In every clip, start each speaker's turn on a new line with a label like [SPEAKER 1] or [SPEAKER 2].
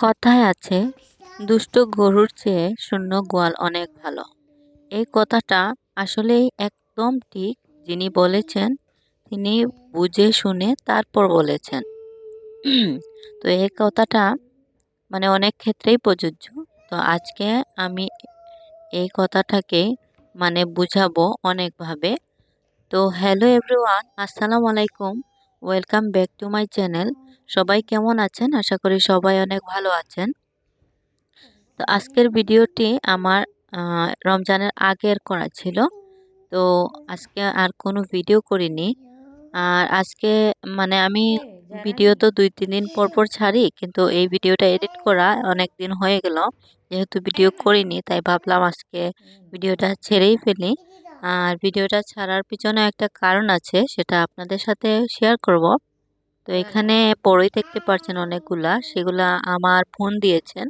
[SPEAKER 1] কথায় আছে, দুষ্ট গরুর চেয়ে শূন্য গোয়াল অনেক ভালো। এই কথাটা আসলেই একদম ঠিক। যিনি বলেছেন, তিনি বুঝে শুনে তারপর বলেছেন। তো এই কথাটা মানে অনেক ক্ষেত্রেই প্রযোজ্য। তো আজকে আমি এই কথাটাকে মানে বুঝাবো অনেকভাবে। তো হ্যালো এভরিওয়ান, আসসালামু আলাইকুম। Welcome back to my channel সবাই কেমন আছেন? আশা করি সবাই অনেক ভালো আছেন। তো আজকের ভিডিওটি আমার রমজানের আগের করা ছিল। তো আজকে আর কোনো ভিডিও করিনি। আর আজকে মানে আমি ভিডিও তো দুই, তিন দিন পর পর ছাড়ি, কিন্তু এই ভিডিওটা এডিট করা অনেক দিন হয়ে গেল। যেহেতু ভিডিও করিনি, তাই ভাবলাম আজকে ভিডিওটা ছেড়েই ফেলি। আর ভিডিওটা ছাড়ার পিছনে একটা কারণ আছে সেটা আপনাদের সাথে শেয়ার করব। তো এখানে পড়ই দেখতে পাচ্ছেন অনেকগুলা সেগুলা আমার ফোন দিয়েছেন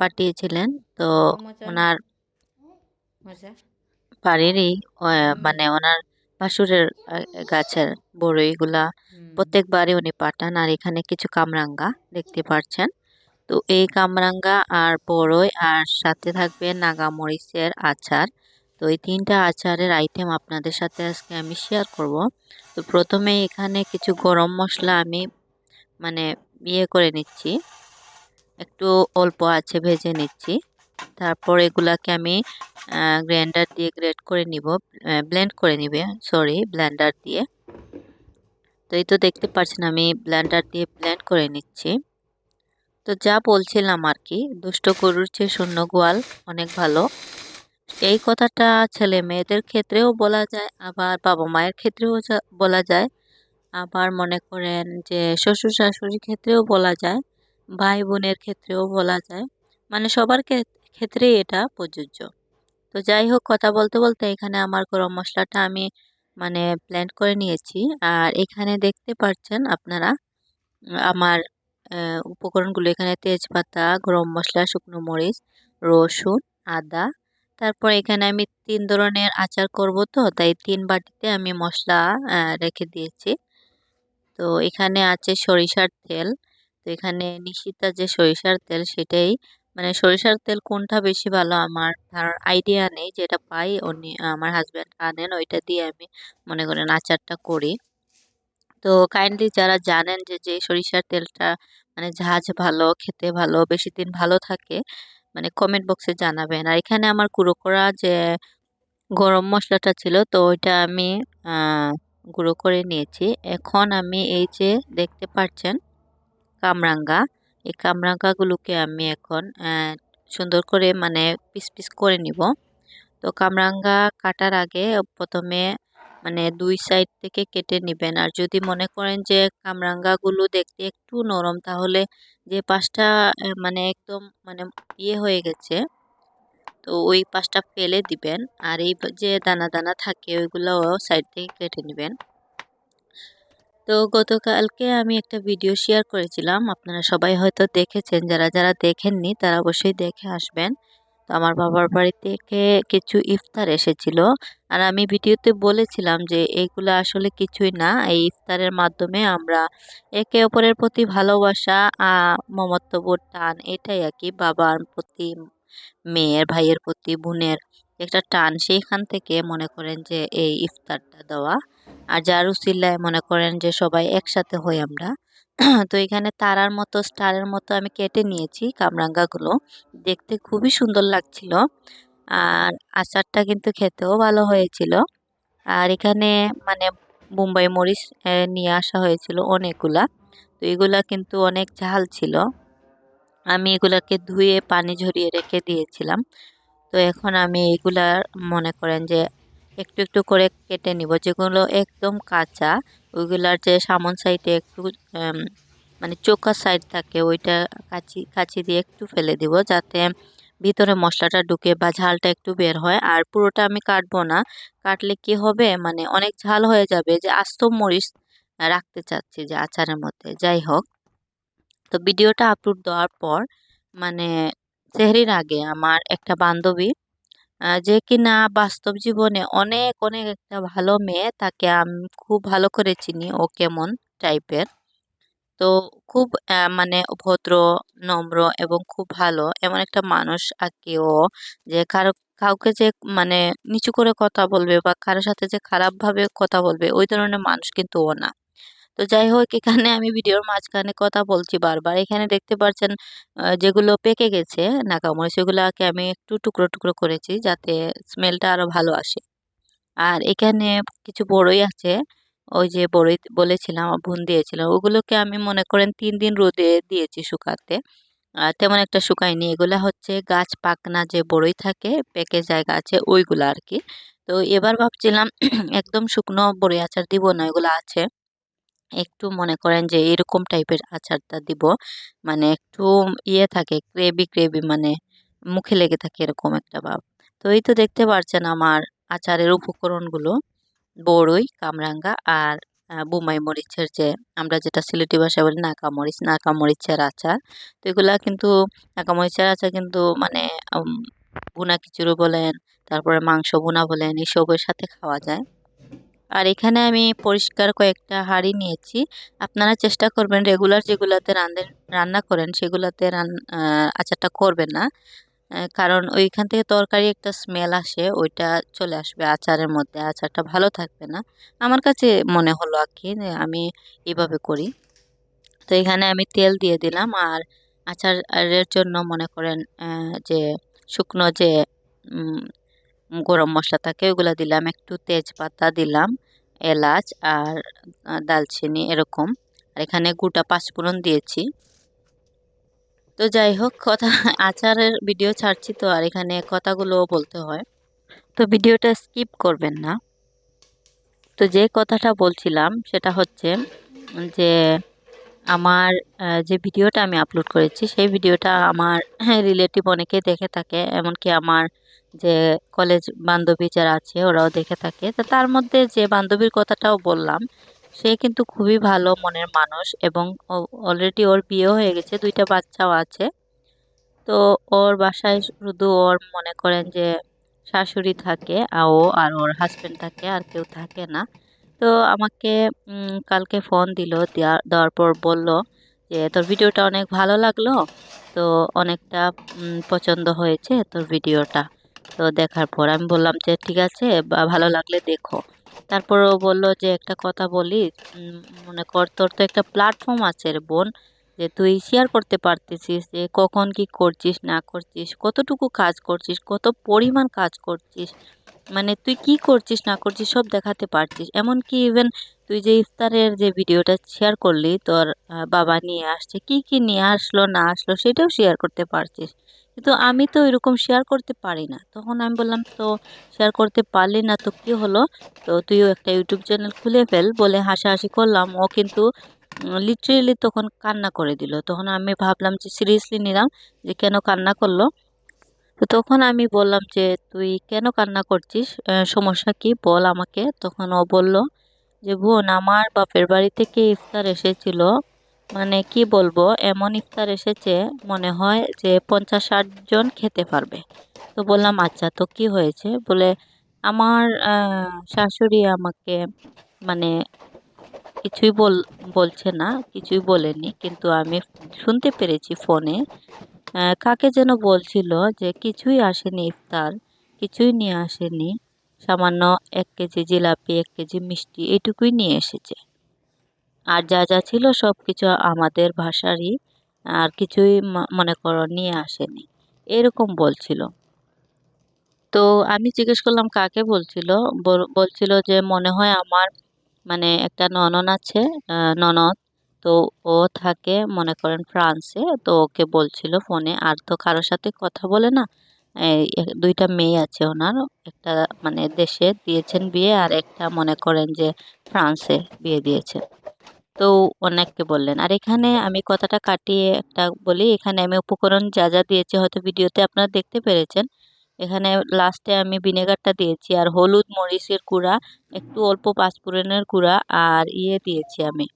[SPEAKER 1] পাঠিয়েছিলেন। তো ওনার বাড়িরই মানে ওনার ভাসুরের গাছের বড়ইগুলা প্রত্যেকবারই উনি পাঠান আর এখানে কিছু কামরাঙ্গা দেখতে পাচ্ছেন তো এই কামরাঙ্গা আর বড়ই আর সাথে থাকবে নাগামরিচের আচার। তো এই তিনটা আচারের আইটেম আপনাদের সাথে আজকে আমি শেয়ার করব। তো প্রথমে এখানে কিছু গরম মশলা আমি মানে ইয়ে করে নিচ্ছি। একটু অল্প আছে ভেজে নিচ্ছি। তারপর এগুলাকে আমি গ্রাইন্ডার দিয়ে গ্রেড করে নিব ব্লেন্ড করে নিবে সরি ব্লেন্ডার দিয়ে। তো এই তো দেখতে পাচ্ছেন আমি ব্লেন্ডার দিয়ে ব্লেন্ড করে নিচ্ছি। তো যা বলছিলাম আর কি, দুষ্ট গরুর চেয়ে শূন্য গোয়াল অনেক ভালো। এই কথাটা ছেলে মেয়েদের ক্ষেত্রেও বলা যায়, আবার বাবা মায়ের ক্ষেত্রেও বলা যায়। আবার মনে করেন যে শ্বশুর শাশুড়ির ক্ষেত্রেও বলা যায়, ভাই বোনের ক্ষেত্রেও বলা যায়। মানে সবার ক্ষেত্রেই এটা প্রযোজ্য। তো যাই হোক, কথা বলতে বলতে এখানে আমার গরম মশলাটা আমি মানে ব্লেন্ড করে নিয়েছি। আর এখানে দেখতে পাচ্ছেন আপনারা, আমার উপকরণগুলো এখানে তেজপাতা, গরম মশলা, শুকনো মরিচ, রসুন, আদা তারপর এখানে আমি তিন ধরনের আচার করব তো, তাই তিন বাটিতে আমি মশলা রেখে দিয়েছি। তো এখানে আছে সরিষার তেল। তো এখানে নিশিতা যে সরিষার তেল সেটাই মানে সরিষার তেল কোনটা বেশি ভালো আমার তার আইডিয়া নেই, যেটা পাই উনি, আমার হাজব্যান্ড আনেন, ওইটা দিয়ে আমি মনে করেন আচারটা করি। তো কাইন্ডলি যারা জানেন যে যে সরিষার তেলটা মানে ঝাঁঝ ভালো, খেতে ভালো, বেশি দিন ভালো থাকে মানে কমেন্ট বক্সে জানাবেন। আর এখানে আমার গুঁড়ো করা যে গরম মশলাটা ছিল, তো ওইটা আমি গুঁড়ো করে নিয়েছি। এখন আমি এই যে দেখতে পাচ্ছেন কামরাঙ্গা, এই কামরাঙ্গাগুলোকে আমি এখন সুন্দর করে মানে পিস পিস করে নিব। তো কামরাঙ্গা কাটার আগে প্রথমে মানে দুই সাইড থেকে কেটে নেবেন। আর যদি মনে করেন যে কামরাঙ্গাগুলো দেখতে একটু নরম, তাহলে যে পাশটা মানে একদম মানে ইয়ে হয়ে গেছে, তো ওই পাশটা ফেলে দিবেন। আর এই যে দানা দানা থাকে ওইগুলোও সাইড থেকে কেটে নেবেন। তো গতকালকে আমি একটা ভিডিও শেয়ার করেছিলাম। আপনারা সবাই হয়তো দেখেছেন, যারা যারা দেখেননি, তারা অবশ্যই দেখে আসবেন। তো আমার বাবার বাড়ি থেকে কিছু ইফতার এসেছিল। আর আমি ভিডিওতে বলেছিলাম যে এইগুলো আসলে কিছুই না। এই ইফতারের মাধ্যমে আমরা একে অপরের প্রতি ভালোবাসা মমত্ববোধ, টান, এটাই আর কি বাবার প্রতি, মেয়ের, ভাইয়ের প্রতি, বোনের একটা টান সেইখান থেকে মনে করেন যে, এই ইফতারটা দেওয়া। আর যার মনে করেন যে সবাই একসাথে হই আমরা। তো এখানে তারার মতো, স্টারের মতো আমি কেটে নিয়েছি কামরাঙ্গাগুলো। দেখতে খুবই সুন্দর লাগছিল। আর আচারটা কিন্তু খেতেও ভালো হয়েছিল। আর এখানে মানে মুম্বাই মরিচ নিয়ে আসা হয়েছিল অনেকগুলা। তো এগুলা কিন্তু অনেক ঝাল ছিল। আমি এগুলাকে ধুয়ে পানি ঝরিয়ে রেখে দিয়েছিলাম। তো এখন আমি এগুলার মনে করেন যে একটু একটু করে কেটে নিব। যেগুলো একদম কাঁচা, ওইগুলার যে সামন সাইডে একটু মানে চোখা সাইড থাকে, ওইটা কাচি কাচি দিয়ে একটু ফেলে দিব যাতে ভিতরে মশলাটা ঢুকে বা ঝালটা একটু বের হয়। আর পুরোটা আমি কাটবো না। কাটলে কি হবে? মানে অনেক ঝাল হয়ে যাবে যে আস্ত মরিচ রাখতে চাচ্ছি যে আচারের মধ্যে। যাই হোক, তো ভিডিওটা আপলোড দেওয়ার পর মানে সেহরির আগে আমার একটা বান্ধবী যে কিনা বাস্তব জীবনে অনেক অনেক একটা ভালো মেয়ে, তাকে আমি, খুব ভালো করে চিনি ও কেমন টাইপের। তো খুব মানে ভদ্র, নম্র এবং খুব ভালো এমন একটা মানুষ আর কি ও, যে কারও, কাউকে যে মানে নিচু করে কথা বলবে বা কারোর সাথে যে খারাপ ভাবে কথা বলবে, ওই ধরনের মানুষ কিন্তু ও না। তো যাই হোক, এখানে আমি ভিডিওর মাঝখানে কথা বলছি বারবার। এখানে দেখতে পাচ্ছেন যেগুলো পেকে গেছে নাকামরিচ সেগুলোকে আমি একটু টুকরো টুকরো করেছি যাতে স্মেলটা আরও ভালো আসে। আর এখানে কিছু বড়ই আছে, ওই যে বড়ই বলেছিলাম আমার বোন দিয়েছিল ওগুলোকে আমি মনে করেন তিন দিন রোদে দিয়েছি শুকাতে। তেমন একটা শুকায়নি, এগুলা হচ্ছে গাছ পাকনা যে বড়ই থাকে, পেকে যায় গাছে ওইগুলো আর কি তো এবার ভাবছিলাম, একদম শুকনো বড়ই আচার দিব না, এগুলো আছে। একটু মনে করেন যে এরকম টাইপের আচারটা দিব। মানে একটু ইয়ে থাকে, গ্রেভি গ্রেভি মানে মুখে লেগে থাকে এরকম একটা ভাব। তো এই তো দেখতে পাচ্ছেন আমার আচারের উপকরণগুলো। বড়ই, কামরাঙ্গা আর বুমাই মরিচের যে, আমরা যেটা সিলেটি ভাষায় বলি নাকা মরিচ নাকা মরিচের আচার। তো এগুলা কিন্তু নাকা মরিচের আচার কিন্তু মানে ভুনা খিচুড়ি বলেন, তারপরে মাংস ভুনা বলেন, এসবের সাথে খাওয়া যায়। আর এখানে আমি পরিষ্কার কয়েকটা হাঁড়ি নিয়েছি। আপনারা চেষ্টা করবেন রেগুলার যেগুলাতে রান্ধেন রান্না করেন সেগুলাতে রান আচারটা করবেন না। কারণ ওইখান থেকে তরকারি একটা স্মেল আসে, ওইটা চলে আসবে আচারের মধ্যে, আচারটা ভালো থাকবে না। আমার কাছে মনে হলো আর কি আমি এইভাবে করি। তো এখানে আমি তেল দিয়ে দিলাম আর আচারের জন্য মনে করেন যে শুকনো যে গরম মশলা থাকে ওগুলো দিলাম। একটু তেজপাতা দিলাম, এলাচ আর দালচিনি এরকম। আর এখানে গোটা পাঁচফোড়ন দিয়েছি। তো যাই হোক, কথা আচারের ভিডিও ছাড়ছি তো, আর এখানে কথাগুলো বলতে হয়। তো ভিডিওটা স্কিপ করবেন না। তো যে কথাটা বলছিলাম, সেটা হচ্ছে যে, আমার যে ভিডিওটা আমি আপলোড করেছি, সেই ভিডিওটা আমার রিলেটিভ অনেকেই দেখে থাকে। এমনকি আমার যে কলেজ বান্ধবী যারা আছে, ওরাও দেখে থাকে। তো তার মধ্যে যে বান্ধবীর কথাটাও বললাম, সে কিন্তু খুবই ভালো মনের মানুষ এবং অলরেডি ওর বিয়ে হয়ে গেছে, দুইটা বাচ্চাও আছে। তো ওর বাসায় শুধু ওর মনে করেন যে শাশুড়ি থাকে আর ও আর ওর হাজব্যান্ড থাকে, আর কেউ থাকে না। তো আমাকে কালকে ফোন দিল দেওয়া- দেওয়ার পর বলল যে, তোর ভিডিওটা অনেক ভালো লাগল, তো অনেকটা পছন্দ হয়েছে তোর ভিডিওটা। তো দেখার পর আমি বললাম যে, ঠিক আছে, বা ভালো লাগলে দেখো। তারপর ও বলল যে, একটা কথা বলি মনে কর, তোর তো একটা প্ল্যাটফর্ম আছে রে বোন, যে তুই শেয়ার করতে পারতেছিস, যে কখন কি করছিস, না করছিস, কতটুকু কাজ করছিস, কত পরিমাণ কাজ করছিস মানে তুই কি করছিস, না করছিস, সব দেখাতে পারছিস। এমনকি ইভেন তুই যে ইফতারের যে ভিডিওটা শেয়ার করলি, তোর বাবা নিয়ে আসছে, কি কি নিয়ে আসলো, না আসলো, সেটাও শেয়ার করতে পারছিস। কিন্তু আমি তো এরকম শেয়ার করতে পারি না। তখন আমি বললাম, তো শেয়ার করতে পারলি না তো কী হলো? তো তুইও একটা ইউটিউব চ্যানেল খুলে ফেল। বলে হাসাহাসি করলাম। ও কিন্তু লিটারেলি তখন কান্না করে দিল। তখন আমি ভাবলাম যে সিরিয়াসলি নিলাম যে কেন কান্না করল? তো তখন আমি বললাম যে, তুই কেন কান্না করছিস? সমস্যা কি? বল আমাকে। তখন ও বলল যে, বোন, আমার বাপের বাড়ি থেকে ইফতার এসেছিল। মানে কি বলব, এমন ইফতার এসেছে, মনে হয় যে পঞ্চাশ ষাট জন খেতে পারবে। তো বললাম আচ্ছা তো কি হয়েছে? বলে, আমার শাশুড়ি আমাকে মানে কিছুই বল, বলছে না, কিছুই বলেনি, কিন্তু আমি শুনতে পেরেছি ফোনে কাকে যেন বলছিল যে কিছুই আসেনি ইফতার, কিছুই নিয়ে আসেনি, সামান্য এক কেজি জিলাপি, এক কেজি মিষ্টি, এটুকুই নিয়ে এসেছে। আর যা যা ছিল সব কিছু আমাদের ভাষারই, আর কিছুই মনে করো নিয়ে আসেনি। এরকম বলছিল। তো আমি জিজ্ঞেস করলাম, কাকে বলছিল? বল- বলছিল যে মনে হয় আমার মানে একটা ননদ আছে ননদ। তো ও থাকে, মনে করেন, ফ্রান্সে। তো ওকে বলছিল ফোনে। আর তো কারোর সাথে কথা বলে না দুইটা মেয়ে আছে ওনার। একটা মানে দেশে দিয়েছেন বিয়ে, আর একটা মনে করেন যে ফ্রান্সে বিয়ে দিয়েছেন তো অনেককে বললেন। আর এখানে আমি কথাটা কাটিয়ে একটা বলি, এখানে আমি উপকরণ যা যা দিয়েছি হয়তো ভিডিওতে আপনারা দেখতে পেরেছেন। এখানে লাস্টে আমি ভিনেগারটা দিয়েছি আর হলুদ মরিচের কুড়া একটু অল্প পাঁচফোড়নের কুড়া আর ইয়ে দিয়েছি আমি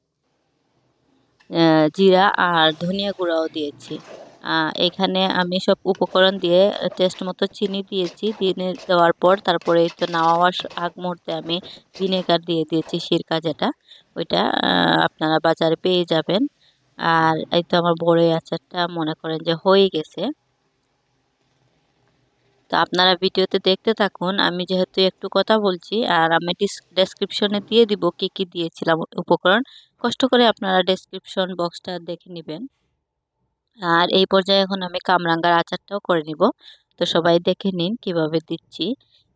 [SPEAKER 1] জিরা আর ধনিয়া গুঁড়াও দিয়েছি। এখানে আমি সব উপকরণ দিয়ে টেস্ট মতো চিনি দিয়েছি। দিয়ে দেওয়ার পর তারপরে তো স- আগ মুহূর্তে আমি ভিনেগার দিয়ে দিয়েছি সিরকা যেটা। ওইটা আপনারা বাজারে পেয়ে যাবেন। আর এই তো আমার বড়ই আচারটা মনে করেন যে হয়ে গেছে। তো আপনারা ভিডিওতে দেখতে থাকুন, আমি যেহেতু একটু কথা বলছি, আর আমি ডেসক্রিপশনে দিয়ে দিব কি কি দিয়েছিলাম উপকরণ। কষ্ট করে আপনারা ডেসক্রিপশন বক্সটা দেখে নেবেন। আর এই পর্যায়ে এখন আমি কামরাঙ্গার আচারটাও করে নিব। তো সবাই দেখে নিন কীভাবে দিচ্ছি।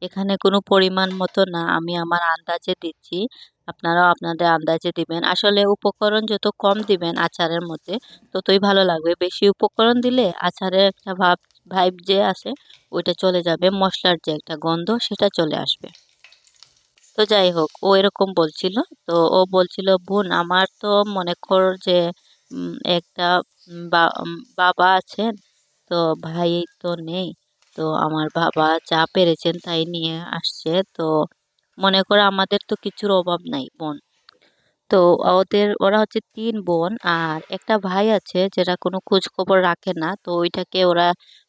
[SPEAKER 1] এখানে কোনো পরিমাণ মতো না, আমি আমার আন্দাজে দিচ্ছি। আপনারাও আপনাদের আন্দাজে দিবেন। আসলে উপকরণ যত কম দিবেন আচারের মধ্যে, ততই ভালো লাগবে। বেশি উপকরণ দিলে আচারের একটা ভাব ভাইব যে আছে ওইটা চলে যাবে। মশলার যে একটা গন্ধ, সেটা চলে আসবে। তো যাই হোক, ও এরকম বলছিল। তো ও বলছিল, বোন, আমার তো মনে কর যে একটা বাবা আছেন, তো ভাই তো নেই, তো আমার বাবা যা পেরেছেন তাই নিয়ে আসছে, তো মনে করো আমাদের তো কিছুর অভাব নাই, বোন। তো ওদের, ওরা হচ্ছে তিন বোন, আর একটা ভাই আছে যেটা কোনো খোঁজ খবর রাখে না, তো ওইটাকে ওরা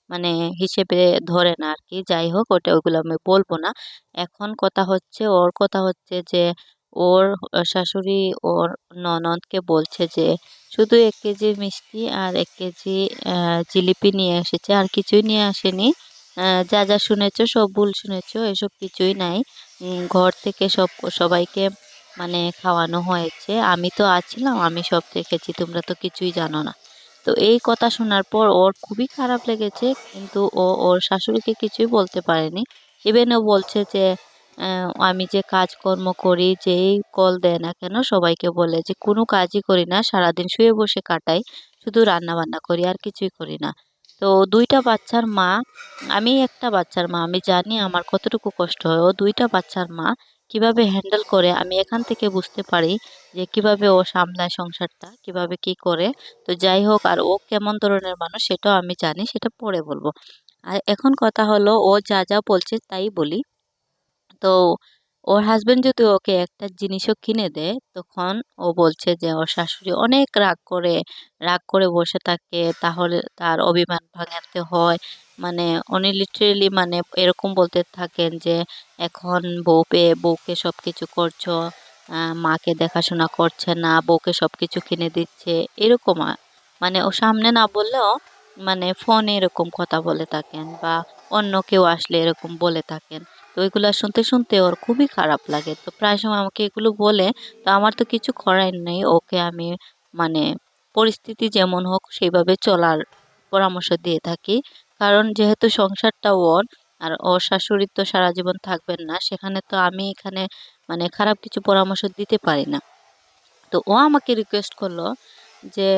[SPEAKER 1] মানে হিসেবে ধরে না আর কি, যাই হোক, ওটা ওইগুলো আমি বলব না। এখন কথা হচ্ছে, ওর কথা হচ্ছে যে ওর শাশুড়ি ওর ননদকে বলছে যে, শুধু এক কেজি মিষ্টি আর এক কেজি জিলিপি নিয়ে এসেছে, আর কিছুই নিয়ে আসেনি। যা যা শুনেছ, সব ভুল শুনেছ, এসব কিছুই নাই। ঘর থেকে সব, সবাইকে মানে খাওয়ানো হয়েছে। আমি তো আছিলাম, আমি সব দেখেছি, তোমরা তো কিছুই জানো না। তো এই কথা শোনার পর ওর খুবই খারাপ লেগেছে, কিন্তু ও, ওর শাশুড়িকে কিছুই বলতে পারেনি। ইভেন ও বলছে যে আমি যে কাজকর্ম করি, যেই কল দেয় না কেন সবাইকে বলে যে, কোনো কাজই করি না, সারাদিন শুয়ে বসে কাটাই, শুধু রান্না বান্না করি, আর কিছুই করি না। তো দুইটা বাচ্চার মা, আমি একটা বাচ্চার মা, আমি জানি আমার কতটুকু কষ্ট হয়। ও দুইটা বাচ্চার মা কীভাবে হ্যান্ডেল করে, আমি এখান থেকে বুঝতে পারি যে, কীভাবে ও সামলায় সংসারটা, কীভাবে কি করে। তো যাই হোক, আর ও কেমন ধরনের মানুষ সেটাও আমি জানি, সেটা পরে বলব। আর এখন কথা হলো, ও যা যা বলছে তাই বলি। তো ওর হাজবেন্ড যদি ওকে একটা জিনিসও কিনে দেয়, তখন ও বলছে যে ওর শাশুড়ি অনেক রাগ করে রাগ করে বসে থাকে, তাহলে তার অভিমান ভাঙাতে হয়। মানে উনি লিটারেলি মানে এরকম বলতে থাকেন যে, এখন বউ পেয়ে বউকে সব কিছু করছ মাকে দেখাশোনা করছে না, বউকে সব কিছু কিনে দিচ্ছে। এরকম মানে ও সামনে না বললেও মানে ফোনে এরকম কথা বলে থাকেন বা অন্য কেউ আসলে এরকম বলে থাকেন। তো ওইগুলো শুনতে শুনতে ওর খুবই খারাপ লাগে। তো প্রায় সময় আমাকে এগুলো বলে, তো আমার তো কিছু করার নেই। ওকে আমি মানে পরিস্থিতি যেমন হোক সেইভাবে চলার পরামর্শ দিয়ে থাকি। কারণ যেহেতু সংসারটা ওর, আর ওর শাশুড়ি তো সারা জীবন থাকবেন না, সেখানে তো আমি এখানে মানে খারাপ কিছু পরামর্শ দিতে পারি না। তো ও আমাকে রিকোয়েস্ট করল যে,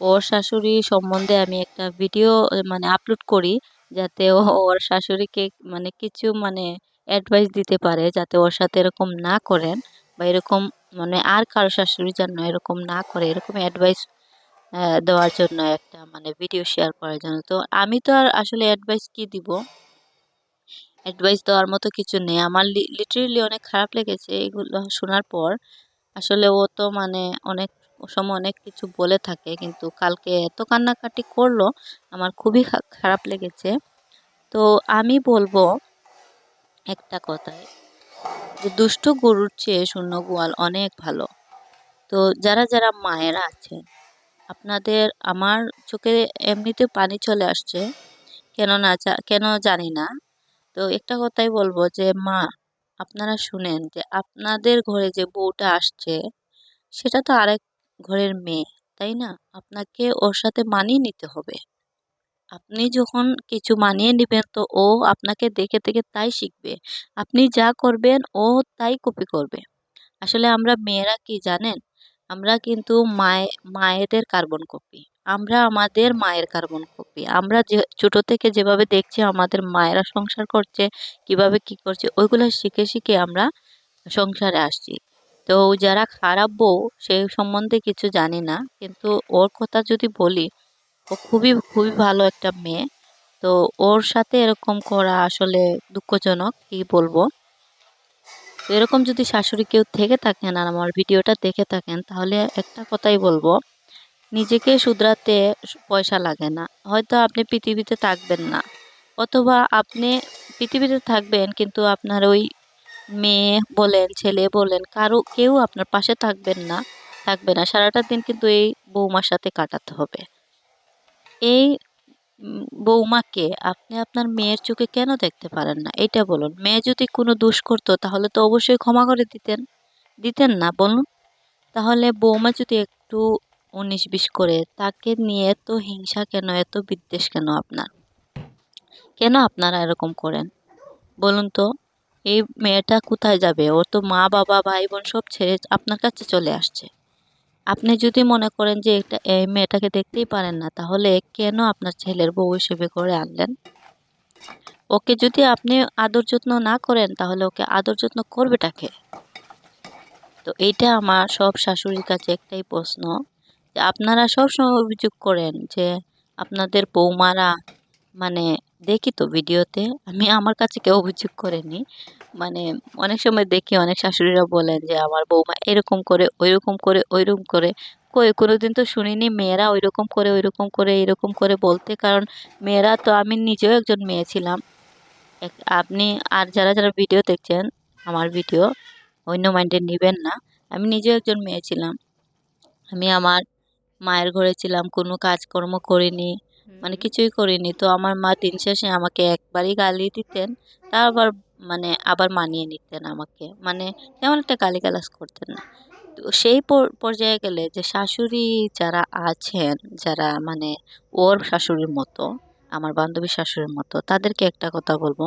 [SPEAKER 1] ওর শাশুড়ি সম্বন্ধে আমি একটা ভিডিও মানে আপলোড করি, যাতে ওর শাশুড়িকে মানে কিছু মানে অ্যাডভাইস দিতে পারে যাতে ওর সাথে এরকম না করেন বা এরকম মানে আর কারও শাশুড়ি যেন এরকম না করে, এরকম অ্যাডভাইস দেওয়ার জন্য একটা মানে ভিডিও শেয়ার করার জন্য। তো আমি তো আর আসলে অ্যাডভাইস কি দিব? অ্যাডভাইস দেওয়ার মতো কিছু নেই। আমার লিটারেলি অনেক খারাপ লেগেছে এগুলো শোনার পর। আসলে ও তো মানে অনেক সময় অনেক কিছু বলে থাকে কিন্তু কালকে এত কান্নাকাটি করল, আমার খুবই খারাপ লেগেছে। তো আমি বলব একটা কথায় যে দুষ্ট গরুর চেয়ে শূন্য গোয়াল অনেক ভালো। তো যারা যারা মায়েরা আছেন, আপনাদের আমার চোখে এমনিতে পানি চলে আসছে কেন না কেন জানি না। তো একটা কথাই বলব যে, মা, আপনারা শুনেন যে আপনাদের ঘরে যে বউটা আসছে, সেটা তো আরেক ঘরের মেয়ে, তাই না? আপনাকে ওর সাথে মানিয়ে নিতে হবে। আপনি যখন কিছু মানিয়ে নেবেন, তো ও আপনাকে দেখে দেখে তাই শিখবে। আপনি যা করবেন, ও তাই কপি করবে। আসলে আমরা মেয়েরা কি জানেন? আমরা কিন্তু মায়ে, মায়েদের কার্বন কপি আমরা আমাদের মায়ের কার্বন কপি আমরা যে, ছোটো থেকে যেভাবে দেখছি, আমাদের মায়েরা সংসার করছে, কীভাবে কি করছে, ওইগুলো শিখে শিখে আমরা সংসারে আসছি। তো যারা খারাপ বউ, সে সম্বন্ধে কিছু জানি না, কিন্তু ওর কথা যদি বলি ও খুবই খুবই ভালো একটা মেয়ে। তো ওর সাথে এরকম করা আসলে দুঃখজনক, কি বলব? তো এরকম যদি শাশুড়ি কেউ থেকে থাকেন আর আমার ভিডিওটা দেখে থাকেন, তাহলে একটা কথাই বলব, নিজেকে শুধরাতে পয়সা লাগে না। হয়তো আপনি পৃথিবীতে থাকবেন না, অথবা আপনি পৃথিবীতে থাকবেন কিন্তু আপনার ওই মেয়ে বলেন, ছেলে বলেন, কারও, কেউ আপনার পাশে থাকবেন না, থাকবে না। সারাটা দিন কিন্তু এই বৌমার সাথে কাটাতে হবে। এই বৌমাকে আপনি আপনার মেয়ের চোখে কেন দেখতে পারেন না? এটা বলুন। মেয়ে যদি কোনো দোষ করতো, তাহলে তো অবশ্যই ক্ষমা করে দিতেন। দিতেন না, বলুন। তাহলে বৌমা যদি একটু উনিশ বিশ করে, তাকে নিয়ে এত হিংসা কেন, এত বিদ্বেষ কেন আপনার? কেন আপনারা এরকম করেন? বলুন তো, এই মেয়েটা কোথায় যাবে? ওর তো মা, বাবা, ভাই, বোন সব ছেড়ে আপনার কাছে চলে আসছে। আপনি যদি মনে করেন যে এটা এই মেয়েটাকে দেখতেই পারেন না, তাহলে কেন আপনার ছেলের বউ হিসেবে করে আনলেন? ওকে যদি আপনি আদর যত্ন না করেন, তাহলে ওকে আদর যত্ন করবে করবেটাকে তো এইটা আমার সব শাশুড়ির কাছে একটাই প্রশ্ন, যে আপনারা সব সময় অভিযোগ করেন যে আপনাদের বৌমারা মানে দেখি তো ভিডিওতে। আমি আমার কাছে কেউ অভিযোগ করেনি। মানে অনেক সময় দেখি, অনেক শাশুড়িরা বলেন যে, আমার বৌমা এরকম করে, ওইরকম করে ওইরকম করে। কই, কোনোদিন তো শুনিনি, মেয়েরা ওইরকম করে ওইরকম করে, এরকম করে বলতে। কারণ মেয়েরা তো আমি নিজেও একজন মেয়ে ছিলাম। আপনি আর যারা যারা ভিডিও দেখছেন, আমার ভিডিও, অন্য মাইন্ডে নেবেন না। আমি নিজেও একজন মেয়ে ছিলাম। আমি আমার মায়ের ঘরে ছিলাম, কোনো কাজকর্ম করিনি। মানে কিছুই করিনি। তো আমার মা দিন শেষে আমাকে একবারই গালি দিতেন, তারপর মানে আবার মানিয়ে নিতেন আমাকে। মানে তেমন একটা গালিগালাজ করতেন না। তো সেই পর্যায়ে গেলে যে শাশুড়ি যারা আছেন, যারা মানে ওর শাশুড়ির মতো, আমার বান্ধবীর শাশুড়ির মতো, তাদেরকে একটা কথা বলব।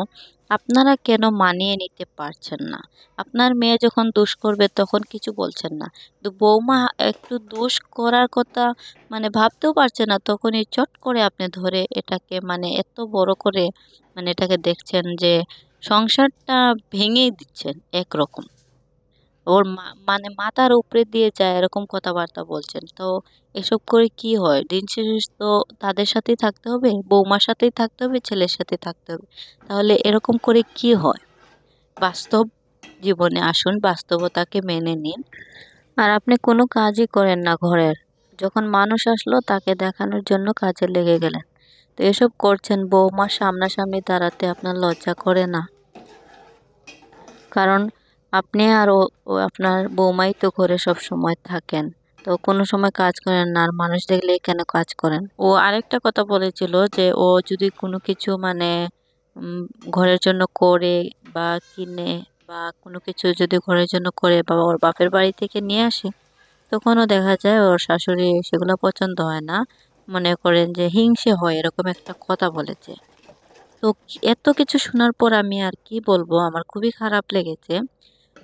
[SPEAKER 1] আপনারা কেন মানিয়ে নিতে পারছেন না? আপনার মেয়ে যখন দোষ করবে, তখন কিছু বলছেন না। কিন্তু বৌমা একটু দোষ করার কথা মানে ভাবতেও পারছে না, তখনই চট করে আপনি ধরে এটাকে মানে এত বড় করে মানে এটাকে দেখছেন যে সংসারটা ভেঙেই দিচ্ছেন একরকম। ওর মানে মাথার উপরে দিয়ে যায় এরকম কথাবার্তা বলছেন। তো এসব করে কি হয়? দিন শেষে তো তাদের সাথেই থাকতে হবে, বৌমার সাথেই থাকতে হবে, ছেলের সাথে থাকতে হবে। তাহলে এরকম করে কি হয়? বাস্তব জীবনে আসুন, বাস্তবতাকে মেনে নিন। আর আপনি কোনো কাজই করেন না ঘরের। যখন মানুষ আসলো, তাকে দেখানোর জন্য কাজে লেগে গেলেন। তো এসব করছেন বৌমার সামনাসামনি দাঁড়াতে আপনার লজ্জা করে না। কারণ আপনি আর ও আপনার বৌমাই তো ঘরে সব সময় থাকেন। তো কোনো সময় কাজ করেন না, আর মানুষ দেখলে কেন কাজ করেন? ও আরেকটা কথা বলেছিল যে, ও যদি কোনো কিছু মানে ঘরের জন্য করে বা কিনে বা কোনো কিছু যদি ঘরের জন্য করে বা ওর বাপের বাড়ি থেকে নিয়ে আসে, তখনও দেখা যায় ওর শাশুড়ি সেগুলো পছন্দ হয় না। মনে করেন যে হিংসে হয়, এরকম একটা কথা বলেছে। তো এত কিছু শোনার পর আমি আর কি বলব? আমার খুবই খারাপ লেগেছে।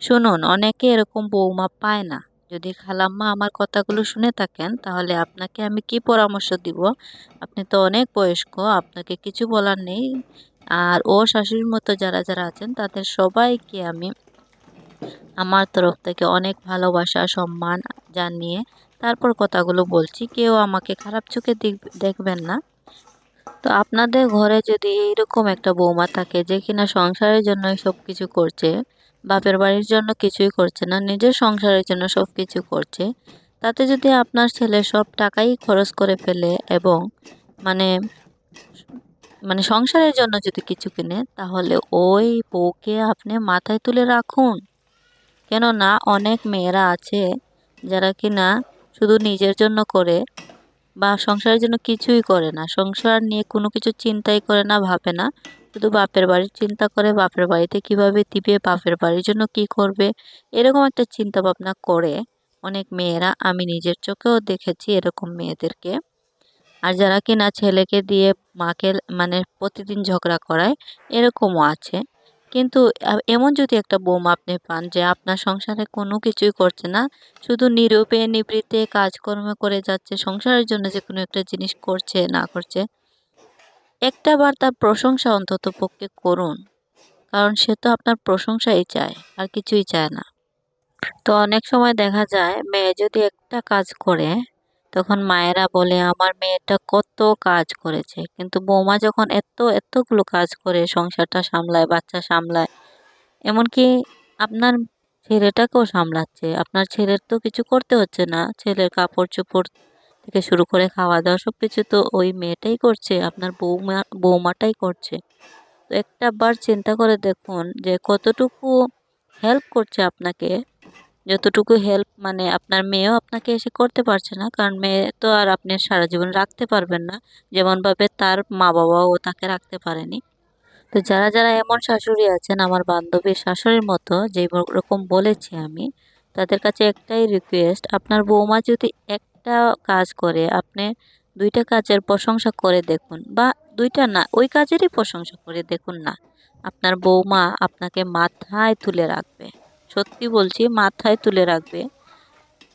[SPEAKER 1] শুনুন, অনেকে এরকম বৌমা পায় না। যদি খালাম্মা আমার কথাগুলো শুনে থাকেন, তাহলে আপনাকে আমি কি পরামর্শ দিব? আপনি তো অনেক বয়স্ক, আপনাকে কিছু বলার নেই। আর ও শাশুড়ির মতো যারা যারা আছেন, তাদের সবাইকে আমি আমার তরফ থেকে অনেক ভালোবাসা, সম্মান জানিয়ে তারপর কথাগুলো বলছি। কেউ আমাকে খারাপ চোখে দেখবেন না। তো আপনাদের ঘরে যদি এইরকম একটা বৌমা থাকে, যে কিনা সংসারের জন্য সব কিছু করছে বাপের বাড়ির জন্য কিছুই করছে না, নিজের সংসারের জন্য সব কিছু করছে। তাতে যদি আপনার ছেলে সব টাকাই খরচ করে ফেলে এবং মানে মানে সংসারের জন্য যদি কিছু কিনে, তাহলে ওই বউকে আপনি মাথায় তুলে রাখুন। কেননা অনেক মেয়েরা আছে যারা কিনা শুধু নিজের জন্য করে বা সংসারের জন্য কিছুই করে না। সংসার নিয়ে কোনো কিছু চিন্তাই করে না, ভাবে না। শুধু বাপের বাড়ির চিন্তা করে বাপের বাড়িতে কীভাবে দিবে, বাপের বাড়ির জন্য কি করবে, এরকম একটা চিন্তা ভাবনা করে অনেক মেয়েরা, আমি নিজের চোখেও দেখেছি এরকম মেয়েদেরকে। আর যারা কিনা ছেলেকে দিয়ে মাকে মানে প্রতিদিন ঝগড়া করায়, এরকমও আছে। কিন্তু এমন যদি একটা বৌমা আপনি পান যে আপনার সংসারে কোনো কিছুই করছে না, শুধু নীরবে নিবৃত্তে কাজকর্ম করে যাচ্ছে, সংসারের জন্য যে কোনো একটা জিনিস করছে, না করছে একটা বার তার প্রশংসা অন্তত পক্ষে করুন, কারণ সে তো আপনার প্রশংসাই চায়, আর কিছুই চায় না। তো অনেক সময় দেখা যায়, মেয়ে যদি একটা কাজ করে, তখন মায়েরা বলে, আমার মেয়েটা কত কাজ করেছে। কিন্তু বৌমা যখন এত, এতগুলো কাজ করে, সংসারটা সামলায়, বাচ্চা সামলায়, এমনকি আপনার ছেলেটাকেও সামলাচ্ছে। আপনার ছেলের তো কিছু করতে হচ্ছে না, ছেলের কাপড় চোপড় থেকে শুরু করে খাওয়া দাওয়া সব কিছু তো ওই মেয়েটাই করছে, আপনার বৌমা, বৌমাটাই করছে। তো একটা বার চিন্তা করে দেখুন যে কতটুকু হেল্প করছে আপনাকে, যতটুকু হেল্প মানে আপনার মেয়েও আপনাকে এসে করতে পারছে না, কারণ মেয়ে তো আর আপনি সারা জীবন রাখতে পারবেন না, যেমনভাবে তার মা বাবাও তাকে রাখতে পারেনি। তো যারা যারা এমন শাশুড়ি আছেন, আমার বান্ধবীর শাশুড়ির মতো যে রকম বলেছি আমি, তাদের কাছে একটাই রিকোয়েস্ট আপনার বৌমা যদি একটা কাজ করে, আপনি দুইটা কাজের প্রশংসা করে দেখুন বা দুইটা না, ওই কাজেরই প্রশংসা করে দেখুন না। আপনার বৌমা আপনাকে মাথায় তুলে রাখবে। সত্যি বলছি, মাথায় তুলে রাখবে।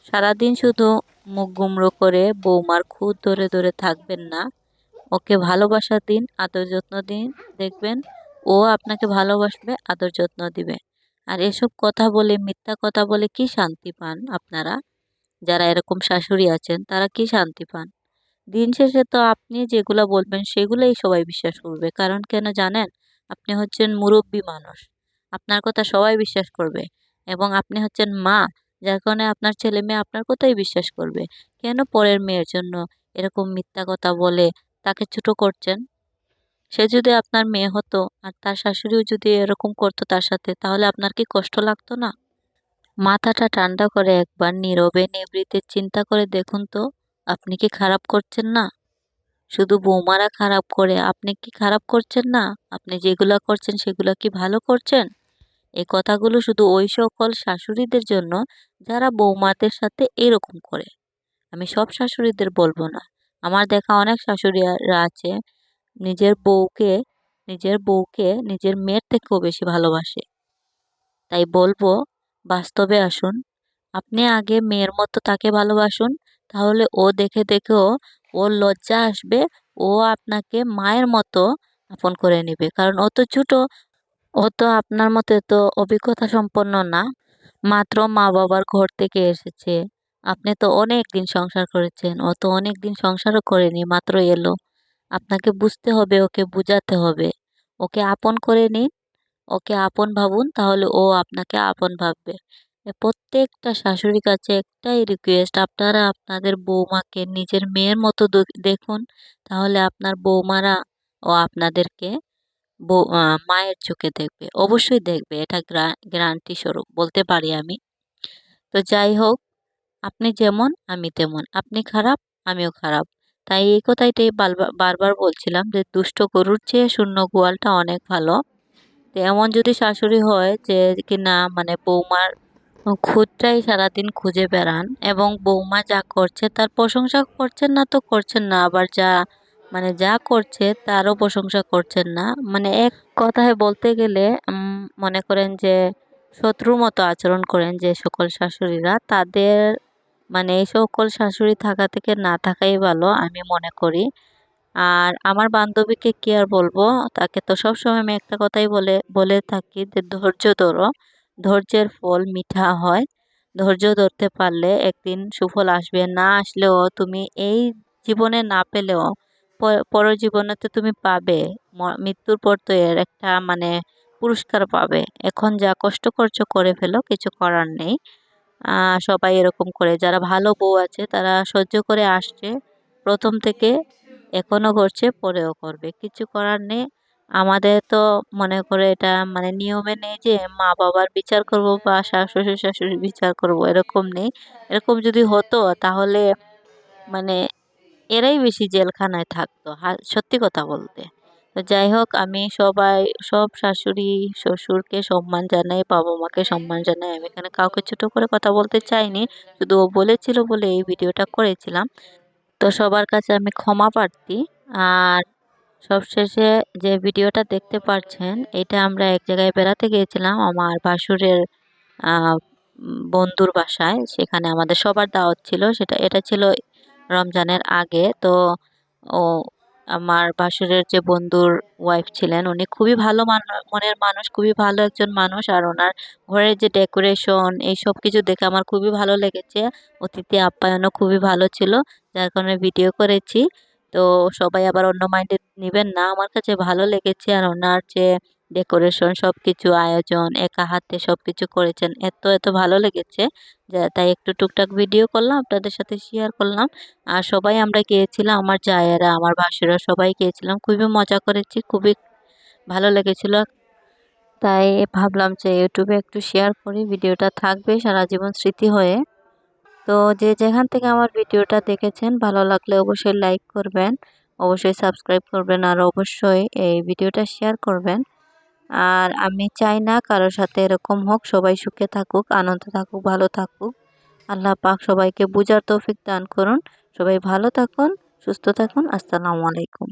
[SPEAKER 1] সারাদিন শুধু মুখ গুমড়ো করে বৌমার খুদ ধরে ধরে থাকবেন না। ওকে ভালোবাসা দিন, আদর যত্ন দিন, দেখবেন ও আপনাকে ভালোবাসবে, আদর যত্ন দিবে। আর এসব কথা বলে, মিথ্যা কথা বলে কি শান্তি পান আপনারা? যারা এরকম শাশুড়ি আছেন, তারা কি শান্তি পান? দিন শেষে তো আপনি যেগুলো বলবেন, সেগুলোই সবাই বিশ্বাস করবে। কারণ কেন জানেন? আপনি হচ্ছেন মুরব্বী মানুষ। আপনার কথা সবাই বিশ্বাস করবে। এবং আপনি হচ্ছেন মা, যার কারণে আপনার ছেলে মেয়ে আপনার কথাই বিশ্বাস করবে। কেন পরের মেয়ের জন্য এরকম মিথ্যা কথা বলে তাকে ছোট করছেন? সে যদি আপনার মেয়ে হতো আর তার শাশুড়িও যদি এরকম করতো তার সাথে, তাহলে আপনার কি কষ্ট লাগতো না? মাথাটা ঠান্ডা করে একবার নীরবে নিবৃতে চিন্তা করে দেখুন তো, আপনি কি খারাপ করছেন না? শুধু বৌমারা খারাপ করে, আপনি কি খারাপ করছেন না? আপনি যেগুলো করছেন সেগুলো কি ভালো করছেন? এই কথাগুলো শুধু ওই সকল শাশুড়িদের জন্য, যারা বৌমাদের সাথে এরকম করে। আমি সব শাশুড়িদের বলব না। আমার দেখা অনেক শাশুড়িরা আছে, নিজের বউকে নিজের বউকে নিজের মেয়ের থেকেও বেশি ভালোবাসে। তাই বলব বাস্তবে আসুন। আপনি আগে মেয়ের মতো তাকে ভালোবাসুন, তাহলে ও দেখে দেখেও ওর লজ্জা আসবে, ও আপনাকে মায়ের মতো আপন করে নেবে। কারণ ও তো ছোটো, ও তো আপনার মতো তো অভিজ্ঞতা সম্পন্ন না। মাত্র মা বাবার ঘর থেকে এসেছে। আপনি তো অনেক দিন সংসার করেছেন, ও তো অনেক দিন সংসারও করেনি মাত্র এলো। আপনাকে বুঝতে হবে, ওকে বুঝাতে হবে। ওকে আপন করে নিন ওকে আপন ভাবুন, তাহলে ও আপনাকে আপন ভাববে। প্রত্যেকটা শাশুড়ির কাছে একটাই রিকোয়েস্ট আপনারা আপনাদের বৌমাকে, নিজের মেয়ের মতো দেখুন, তাহলে আপনার বৌমারা ও আপনাদেরকে মায়ের চোখে দেখবে। অবশ্যই দেখবে, এটা গ্যারান্টি স্বরূপ, বলতে পারি আমি। তো যাই হোক, আপনি যেমন, আমি তেমন। আপনি খারাপ, আমিও খারাপ। তাই এই কথাইটাই বারবার বলছিলাম যে, দুষ্ট গরুর চেয়ে শূন্য গোয়ালটা অনেক ভালো। এমন যদি শাশুড়ি হয় যে কিনা মানে বৌমার খুদটাই সারাদিন খুঁজে বেড়ান এবং বৌমা যা করছে তার প্রশংসা করছেন না তো করছেন না, আবার যা মানে যা করছে তারও প্রশংসা করছেন না। মানে এক কথায় বলতে গেলে মনে করেন যে শত্রুর মতো আচরণ করেন যে সকল শাশুড়িরা। তাদের মানে এই সকল শাশুড়ি থাকা থেকে না থাকাই ভালো, আমি মনে করি। আর আমার বান্ধবীকে কি আর বলব? তাকে তো সবসময় আমি একটা কথাই বলে বলে থাকি যে ধৈর্য ধরো। ধৈর্যের ফল মিঠা হয়। ধৈর্য ধরতে পারলে একদিন সুফল আসবে। না আসলেও তুমি এই জীবনে না পেলেও পরের জীবনে তো তুমি পাবে। মৃত্যুর পর তো এর একটা মানে পুরস্কার পাবে। এখন যা কষ্ট করছ করে ফেলো, কিছু করার নেই। সবাই এরকম করে। যারা ভালো বউ আছে তারা সহ্য করে আসছে। প্রথম থেকে এখনও করছে পরেও করবে। কিছু করার নেই। আমাদের তো মনে করে এটা মানে নিয়মে নেই যে মা বাবার বিচার করব বা শ্বশুর শাশুড়ির বিচার করব, এরকম নেই। এরকম যদি হতো তাহলে মানে এরাই বেশি জেলখানায় থাকতো সত্যি কথা বলতে। যাই হোক, আমি সবাই, সব শাশুড়ি শ্বশুরকে সম্মান জানাই, বাবা মাকে সম্মান জানাই। আমি এখানে কাউকে ছোট করে কথা বলতে চাইনি, শুধু ও বলেছিল বলে এই ভিডিওটা করেছিলাম। তো সবার কাছে আমি ক্ষমা প্রার্থী। আর সবশেষে যে ভিডিওটা দেখতে পাচ্ছেন এটা আমরা এক জায়গায় বেড়াতে গিয়েছিলাম আমার বাসুরের বন্ধুর বাসায়। সেখানে আমাদের সবার দাওয়াত ছিল, সেটা, এটা ছিল রমজানের আগে। তো ও আমার বাসুরের যে বন্ধুর ওয়াইফ ছিলেন, উনি খুবই ভালো মনের মানুষ, খুবই ভালো একজন মানুষ আর ওনার ঘরের যে ডেকোরেশন এই সব কিছু দেখে আমার খুবই ভালো লেগেছে। অতিথি আপ্যায়নও খুবই ভালো ছিল, যার কারণে ভিডিও করেছি। তো সবাই আবার অন্য মাইন্ডে নেবেন না, আমার কাছে ভালো লেগেছে আর ওনার যে ডেকোরেশন সব কিছু আয়োজন, একা হাতে সব কিছু করেছেন। এত এত ভালো লেগেছে। যে, তাই একটু টুকটাক ভিডিও করলাম, আপনাদের সাথে শেয়ার করলাম। আর সবাই আমরা গিয়েছিলাম, আমার জায়েরা, আমার ভাসুরা, সবাই গিয়েছিলাম। খুবই মজা করেছি, খুবই ভালো লেগেছিল। তাই ভাবলাম যে ইউটিউবে একটু শেয়ার করি, ভিডিওটা থাকবে সারা জীবন স্মৃতি হয়ে। তো যে যেখান থেকে আমার ভিডিওটা দেখেছেন, ভালো লাগলে অবশ্যই লাইক করবেন, অবশ্যই সাবস্ক্রাইব করবেন, আর অবশ্যই এই ভিডিওটা শেয়ার করবেন। আর আমি চাই না কারোর সাথে এরকম হোক, সবাই সুখে থাকুক, আনন্দ থাকুক, ভালো থাকুক। আল্লাহ পাক সবাইকে বুঝার তৌফিক দান করুন। সবাই ভালো থাকুন, সুস্থ থাকুন। আসসালামু আলাইকুম।